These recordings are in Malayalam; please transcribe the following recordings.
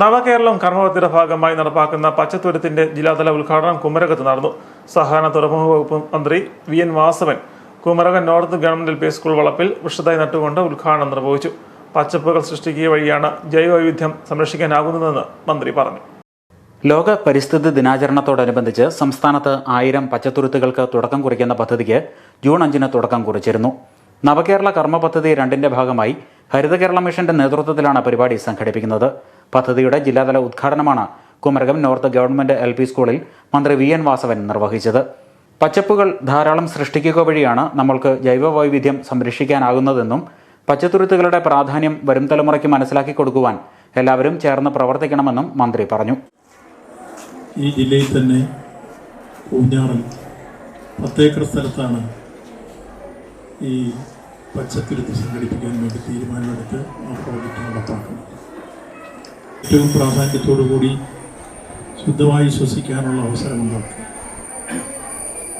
നവകേരളം കർമ്മപദ്ധതിയുടെ ഭാഗമായി നടപ്പാക്കുന്ന പച്ചത്തുരത്തിന്റെ ജില്ലാതല ഉദ്ഘാടനം കുമരകത്ത് നടന്നു. സഹകരണ തുറമുഖ വകുപ്പ് മന്ത്രി V N Vasavan Kumarakom north government L P school വളപ്പിൽ വൃക്ഷതായി നട്ടുകൊണ്ട് ഉദ്ഘാടനം നിർവഹിച്ചു. പച്ചപ്പുകൾ സൃഷ്ടിക്കുക വഴിയാണ് ജൈവവൈവിധ്യം സംരക്ഷിക്കാനാകുന്നതെന്ന് മന്ത്രി പറഞ്ഞു. ലോക പരിസ്ഥിതി ദിനാചരണത്തോടനുബന്ധിച്ച് സംസ്ഥാനത്ത് ആയിരം പച്ചത്തുരുത്തുകൾക്ക് തുടക്കം കുറിക്കുന്ന പദ്ധതിക്ക് ജൂൺ അഞ്ചിന് തുടക്കം കുറിച്ചിരുന്നു. നവകേരള കർമ്മ പദ്ധതി രണ്ടിന്റെ ഭാഗമായി ഹരിത കേരള മിഷന്റെ നേതൃത്വത്തിലാണ് പരിപാടി സംഘടിപ്പിക്കുന്നത്. പദ്ധതിയുടെ ജില്ലാതല ഉദ്ഘാടനമാണ് Kumarakom north government L P സ്കൂളിൽ മന്ത്രി വി എൻ വാസവൻ നിർവഹിച്ചത്. പച്ചപ്പുകൾ ധാരാളം സൃഷ്ടിക്കുക വഴിയാണ് നമ്മൾക്ക് ജൈവവൈവിധ്യം സംരക്ഷിക്കാനാകുന്നതെന്നും പച്ചത്തുരുത്തുകളുടെ പ്രാധാന്യം വരും തലമുറയ്ക്ക് മനസ്സിലാക്കി കൊടുക്കുവാൻ എല്ലാവരും ചേർന്ന് പ്രവർത്തിക്കണമെന്നും മന്ത്രി പറഞ്ഞു. ഈ ജില്ലയിൽ തന്നെ പൂഞ്ഞാറിൽ പത്തേക്കർ സ്ഥലത്താണ് ഈ പച്ചത്തുരുത്ത് സംഘടിപ്പിക്കാൻ വേണ്ടി തീരുമാനമെടുത്ത് ആ പ്രോജക്റ്റ് നടപ്പാക്കുന്നത്. ഏറ്റവും പ്രാധാന്യത്തോടു കൂടി ശുദ്ധമായി ശ്വസിക്കാനുള്ള അവസരമുണ്ടാക്കുക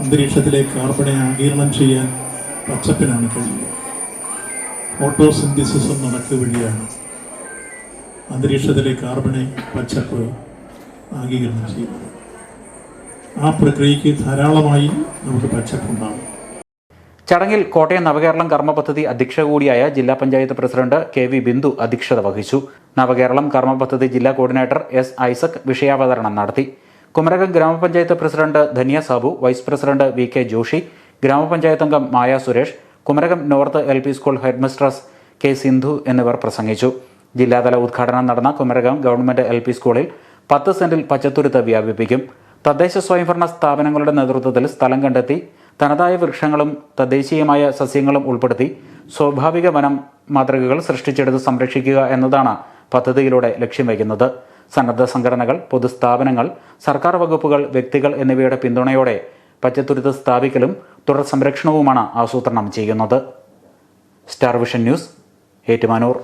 അന്തരീക്ഷത്തിലെ കാർബണെ ആഗീരണം ചെയ്യാൻ പച്ചപ്പിനാണ് കഴിയുക. ഫോട്ടോസിന്തസിസും നടക്കുക വഴിയാണ്. അന്തരീക്ഷത്തിലെ കാർബണെ പച്ചപ്പ് ആഗീകരണം ചെയ്യുന്നത്. ആ പ്രക്രിയയ്ക്ക് ധാരാളമായി നമുക്ക് പച്ചപ്പുണ്ടാകും ചടങ്ങിൽ കോട്ടയം നവകേരളം കർമ്മ പദ്ധതി അധ്യക്ഷ കൂടിയായ ജില്ലാ panchayat president K V Bindu അധ്യക്ഷത വഹിച്ചു. നവകേരളം കർമ്മ പദ്ധതി ജില്ലാ കോർഡിനേറ്റർ എസ് ഐസക് വിഷയാവതരണം നടത്തി. കുമരകം ഗ്രാമപഞ്ചായത്ത് president Dhaniya Sabu vice president V K Joshi ഗ്രാമപഞ്ചായത്ത് അംഗം Maya Suresh Kumarakom north L P school headmistress K Sindhu എന്നിവർ പ്രസംഗിച്ചു. ജില്ലാതല ഉദ്ഘാടനം നടന്ന കുമരകം ഗവൺമെന്റ് എൽ പി സ്കൂളിൽ പത്ത് സെന്റിൽ പച്ചത്തുരുത്ത് വ്യാപിപ്പിക്കും. തദ്ദേശ സ്വയംഭരണ സ്ഥാപനങ്ങളുടെ നേതൃത്വത്തിൽ സ്ഥലം കണ്ടെത്തി തനതായ വൃക്ഷങ്ങളും തദ്ദേശീയമായ സസ്യങ്ങളും ഉൾപ്പെടുത്തി സ്വാഭാവിക വനം മാതൃകകൾ സൃഷ്ടിച്ചെടുത്ത് സംരക്ഷിക്കുക എന്നതാണ് പദ്ധതിയിലൂടെ ലക്ഷ്യം വയ്ക്കുന്നത്. സന്നദ്ധ സംഘടനകൾ പൊതുസ്ഥാപനങ്ങൾ സർക്കാർ വകുപ്പുകൾ വ്യക്തികൾ എന്നിവയുടെ പിന്തുണയോടെ പച്ചത്തുരുത്ത് സ്ഥാപിക്കലും തുടർ സംരക്ഷണവുമാണ് ആസൂത്രണം ചെയ്യുന്നത്. Star vision news Ettumanoor.